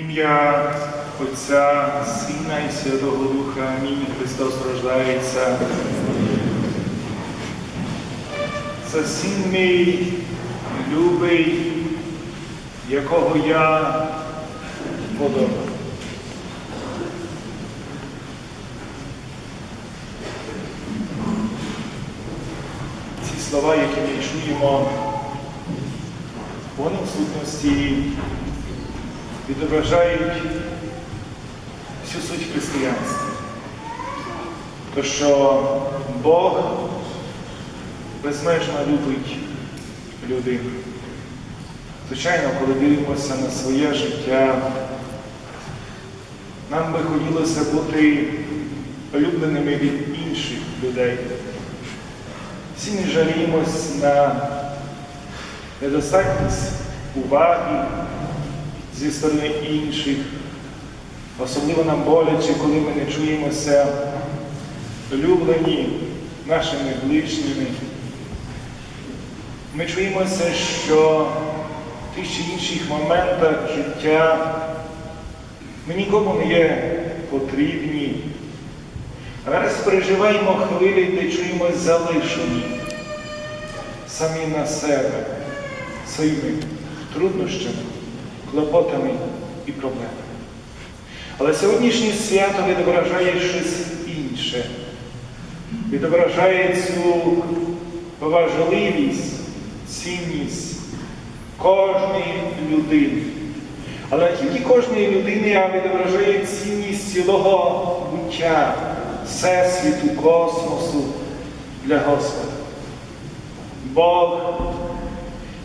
Ім'я Отця, Сина і Святого Духа. Амінь. Христос рождається. Це син мій любий, якого я подобаю. Ці слова, які ми чуємо, вони в сутності відображають всю суть християнства. То, що Бог безмежно любить людину. Звичайно, коли дивимося на своє життя, нам би хотілося бути улюбленими від інших людей. Всі ми жаліємось на недостатність уваги зі сторони інших. Особливо нам боляче, коли ми не чуємося улюблені нашими ближніми. Ми чуємося, що в тих чи інших моментах життя ми нікому не є потрібні. Зараз переживаємо хвилі, де чуємось залишені самі на себе, своїми труднощами, клопотами і проблемами. Але сьогоднішнє свято відображає щось інше, відображає цю важливість, цінність кожної людини. Але не тільки кожної людини, а відображає цінність цілого буття, всесвіту, космосу для Господа. Бог,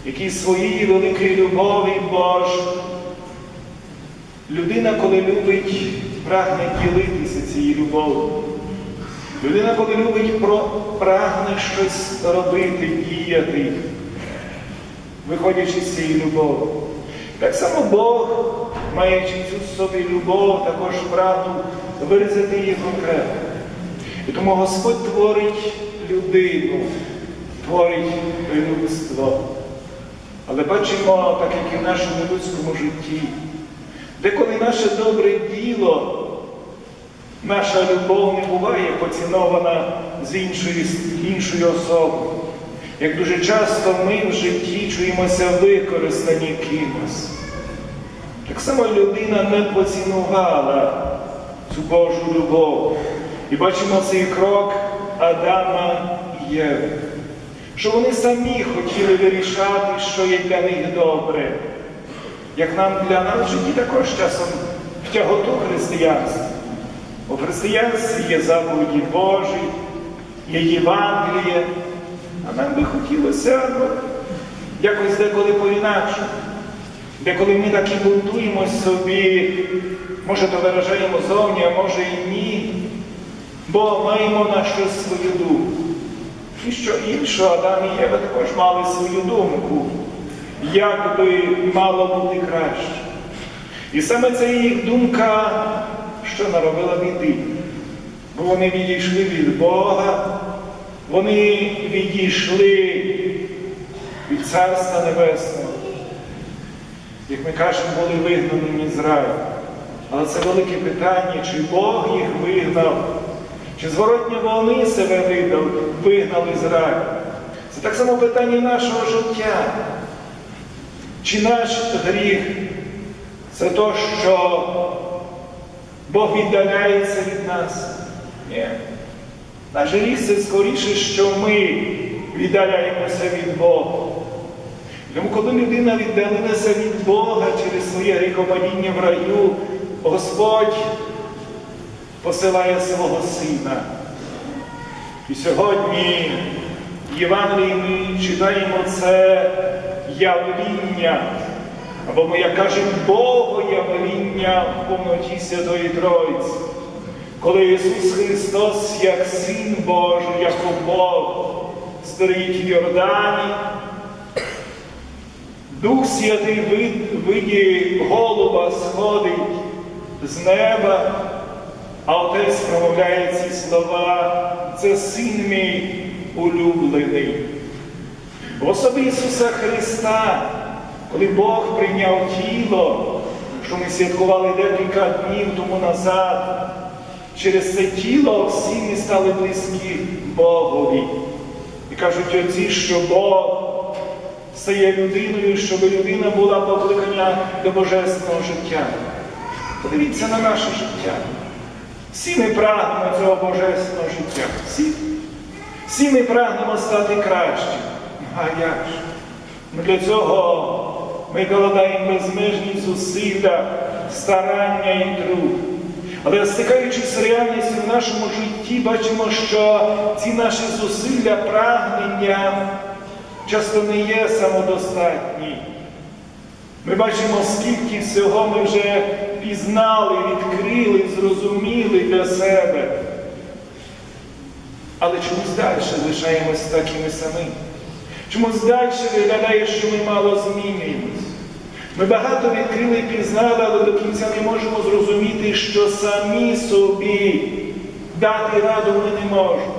який своєї великої любові Бож, людина, коли любить, прагне ділитися цією любов'ю. Людина, коли любить, прагне щось робити, діяти, виходячи з цієї любові. Так само Бог, маючи цю собі любов, також прагнув виразити її конкретно. І тому Господь творить людину, творить людство. Але бачимо, так як і в нашому людському житті, деколи наше добре діло, наша любов не буває поцінована з іншою, іншою особою. Як дуже часто ми в житті чуємося використані кимось. Так само людина не поцінувала цю Божу любов. І бачимо цей крок Адама і Єви, що вони самі хотіли вирішати, що є для них добре. Як нам для нас в житті також часом в тяготу християнства. У християнстві є заповіді Божі, є Євангеліє, а нам би хотілося ну, якось деколи по-інакше. Деколи ми так і будуємо собі, може то виражаємо зовні, а може і ні, бо маємо на щось свою думку. І що інше, Адам і Єва також мали свою думку, як би мало бути краще. І саме це їх думка, що наробила біди. Бо вони відійшли від Бога, вони відійшли від Царства Небесного. Як ми кажемо, були вигнані в Ізраїль. Але це велике питання, чи Бог їх вигнав, чи зворотня вони себе видав, вигнав Ізраїль. Це так само питання нашого життя. Чи наш гріх це то, що Бог віддаляється від нас? Ні. Наш гріх це скоріше, що ми віддаляємося від Бога. Тому, коли людина віддалилася від Бога через своє гріхопадіння в раю, Господь посилає свого Сина. І сьогодні в Євангелії ми читаємо це явління, або ми, як кажемо, Богоявління в повноті Святої Тройці. Коли Ісус Христос, як Син Божий, як Бог, стоїть в Йордані, Дух Святий в виді голуба сходить з неба, а Отець промовляє ці слова, це син мій улюблений. В особі Ісуса Христа, коли Бог прийняв тіло, що ми святкували декілька днів тому назад. Через це тіло всі ми стали близькі Богові. І кажуть отці, що Бог стає людиною, щоб людина була покликана до божественного життя. Подивіться на наше життя. Всі ми прагнемо цього божественного життя. Всі. Всі ми прагнемо стати кращим. А як ж? Для цього ми голодаємо безмежні зусилля, старання і труд. Але стикаючись з реальністю в нашому житті, бачимо, що ці наші зусилля, прагнення часто не є самодостатні. Ми бачимо, скільки всього ми вже пізнали, відкрили, зрозуміли для себе. Але чомусь далі лишаємось такими самими. Чомусь далі виглядає, що ми мало змінюємось. Ми багато відкрили і пізнали, але до кінця не можемо зрозуміти, що самі собі дати раду ми не можемо.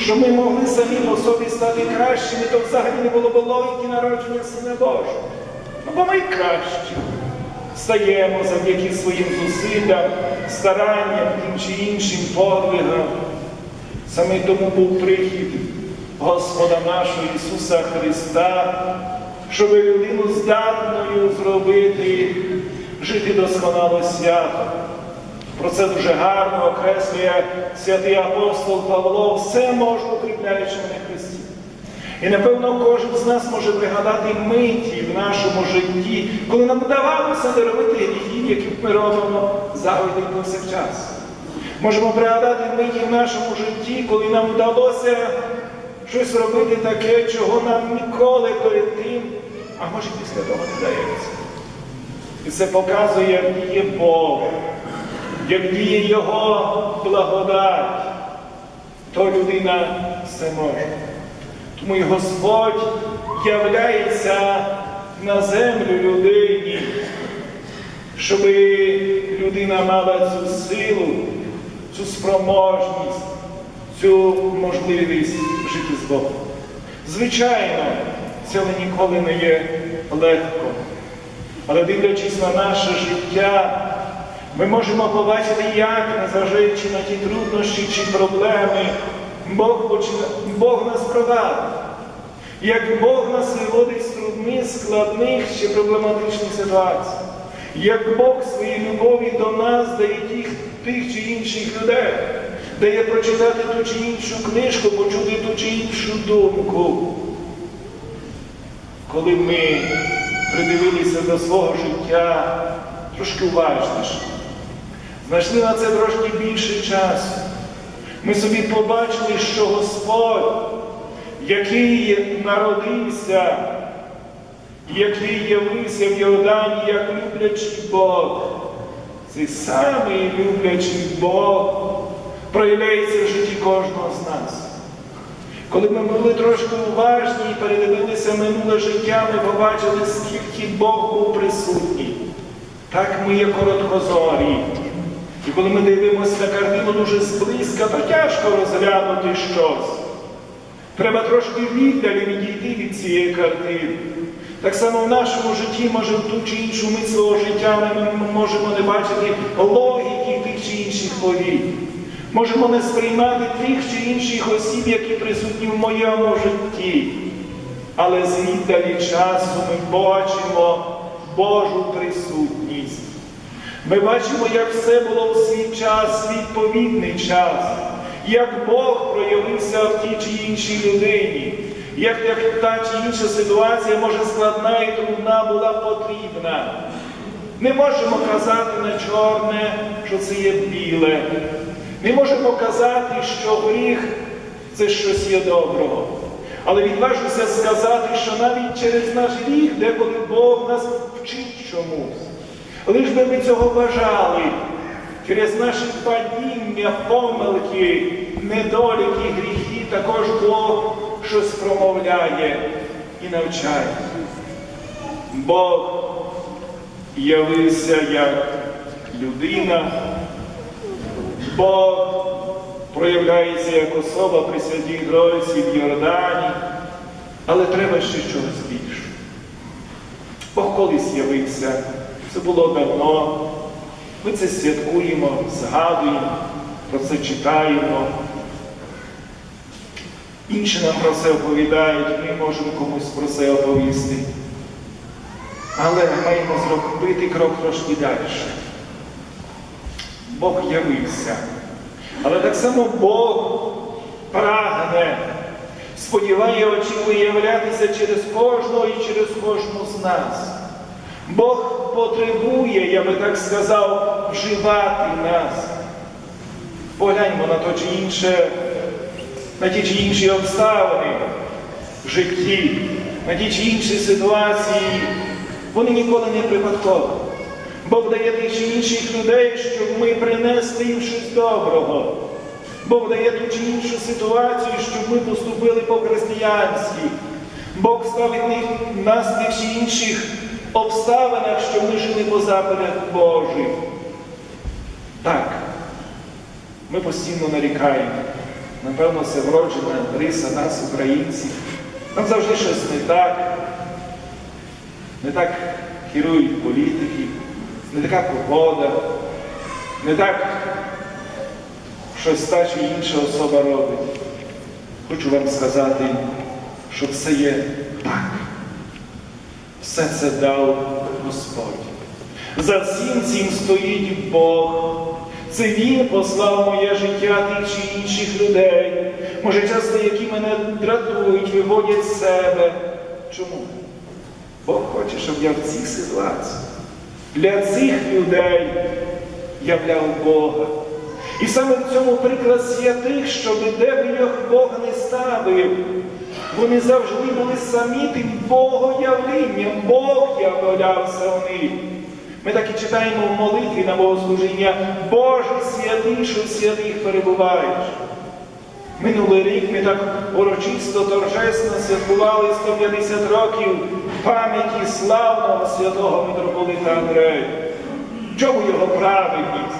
Що ми могли самі по собі стати кращими, то взагалі не було б логіки народження Сина Божого. Ну, бо ми кращі. Стаємо завдяки своїм зусиллям, старанням, тим чи іншим подвигам. Саме тому був прихід Господа нашого Ісуса Христа, щоб людину здатною зробити, жити досконало свято. Про це дуже гарно окреслює святий апостол Павло, все може укріпляючи мене Христі. І напевно кожен з нас може пригадати миті в нашому житті, коли нам вдавалося не робити гріхів, які ми робимо завжди повсякчас. Можемо пригадати миті в нашому житті, коли нам вдалося щось робити таке, чого нам ніколи перед тим, а може після того не дається. І це показує, як діє Бог, як діє Його благодать, то людина все може. І Господь являється на землю людині, щоб людина мала цю силу, цю спроможність, цю можливість жити з Богом. Звичайно, це ніколи не є легко. Але дивлячись на наше життя, ми можемо побачити, як, незважаючи на ті труднощі чи проблеми, Бог. Бог нас провадить. Як Бог нас виводить з трудних, складних чи проблематичних ситуацій. Як Бог своїй любові до нас дає тих, тих чи інших людей, дає прочитати ту чи іншу книжку, почути ту чи іншу думку. Коли ми придивилися до свого життя трошки уважніше, знайшли на це трошки більше часу. Ми собі побачили, що Господь, який народився, який явився в Йордані, як люблячий Бог, цей самий люблячий Бог проявляється в житті кожного з нас. Коли ми були трошки уважні і передивилися минуле життя, ми побачили, скільки Бог був присутній. Так ми є короткозорі. І коли ми дивимося на картину дуже зблизька, то тяжко розглянути щось. Треба трошки віддалі відійти від цієї картини. Так само в нашому житті, може, в ту чи іншу мить свого життя ми можемо не бачити логіки тих чи інших повій. Можемо не сприймати тих чи інших осіб, які присутні в моєму житті. Але з віддалі часу ми бачимо Божу присутність. Ми бачимо, як все було в свій час, відповідний час, як Бог проявився в тій чи іншій людині, як та чи інша ситуація, може складна і трудна була потрібна. Не можемо казати на чорне, що це є біле. Не можемо казати, що гріх це щось є доброго. Але відважуся сказати, що навіть через наш гріх, деколи Бог нас вчить чомусь. Лиш би ми цього бажали, через наші падіння, помилки, недоліки, гріхи, також Бог щось промовляє і навчає. Бог явився як людина, Бог проявляється як особа при святій Тройці в Йордані, але треба ще чогось більше. Бог колись явився Це було давно. Ми це святкуємо, згадуємо, про це читаємо. Інші нам про це оповідають, ми можемо комусь про це оповісти. Але маємо зробити крок трошки далі. Бог явився. Але так само Бог прагне, сподіває, очікує являтися через кожного і через кожну з нас. Бог потребує, я би так сказав, вживати нас. Погляньмо на то чи інше, на ті чи інші обставини в житті, на ті чи інші ситуації. Вони ніколи не припадкові. Бог дає тих чи інших людей, щоб ми принесли їм щось доброго. Бог дає ту чи іншу ситуацію, щоб ми поступили по-християнськи. Бог ставить нас тих чи інших обставинах, щоб ми жили по заповідях Божих. Так, ми постійно нарікаємо. Напевно, це вроджена риса нас, українців. Нам завжди щось не так. Не так керують політики, не така погода, не так щось та чи інша особа робить. Хочу вам сказати, що все є так. Все це дав Господь. За всім цим стоїть Бог. Це Він послав моє життя тих чи інших людей, може часто, які мене дратують, виводять з себе. Чому? Бог хоче, щоб я в цих ситуаціях для цих людей являв Бога. І саме в цьому приклад святих, щоб де б їх Бог не ставив, вони завжди були самі тим Богоявленням. Бог являвся в них. Ми так і читаємо в молитві на Богослужіння, Боже святий, що святих перебуваєш. Минулий рік ми так урочисто торжесно святкували 150 років пам'яті славного святого митрополита Андрея. Чому його праведність?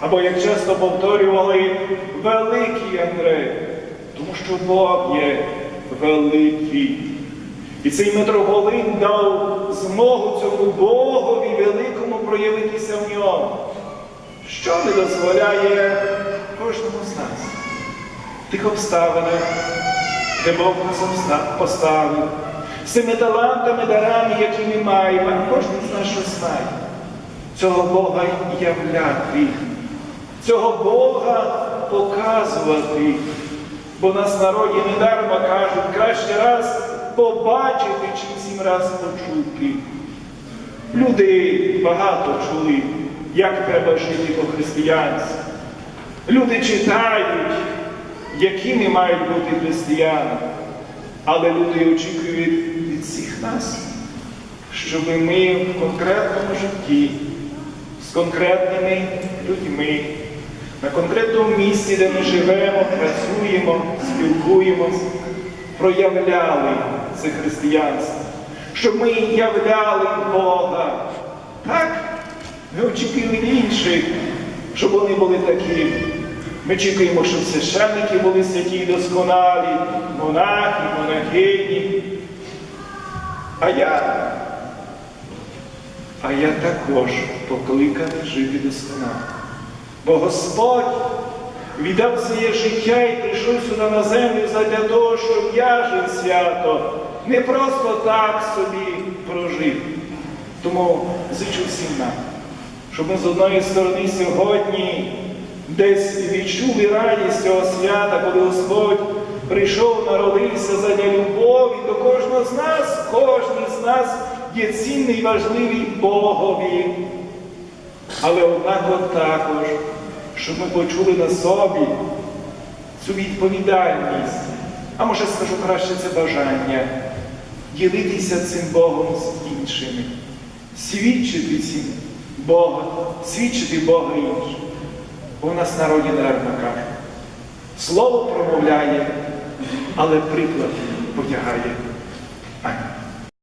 Або, як часто повторювали, великий Андрей, тому що Бог є великий. І цей митрополит дав змогу цьому Богові великому проявитися в ньому, що не дозволяє кожному з нас в тих обставинах, де Бог нас поставив, з цими талантами, дарами, які ми маємо, а кожен з нас щось знає. Цього Бога являти, цього Бога показувати. Бо нас народі недарма кажуть, краще раз побачити, чим сім раз почути. Люди багато чули, як треба жити по-християнськи. Люди читають, якими мають бути християни. Але люди очікують від всіх нас, щоб ми в конкретному житті, з конкретними людьми, на конкретному місці, де ми живемо, працюємо, спілкуємось, проявляли це християнство, щоб ми являли Бога. Так, ми очікуємо інших, щоб вони були такими. Ми чекаємо, щоб священники були святі і досконалі, монахи, монахині. А я, а я також покликаний жити досконало. Бо Господь віддав своє життя і прийшов сюди на землю задля того, щоб я жив свято, не просто так собі прожив. Тому зичу всім нам, щоб ми з одної сторони сьогодні десь відчули радість цього свята, коли Господь прийшов, народився задля любові до кожного з нас, кожен з нас є цінний і важливий Богові. Але однаково також, щоб ми почули на собі цю відповідальність, а може скажу краще це бажання, ділитися цим Богом з іншими, свідчити цим Бога, свідчити Бога іншим. Бо у нас в народі дарма каже. Слово промовляє, але приклад потягає. Амінь.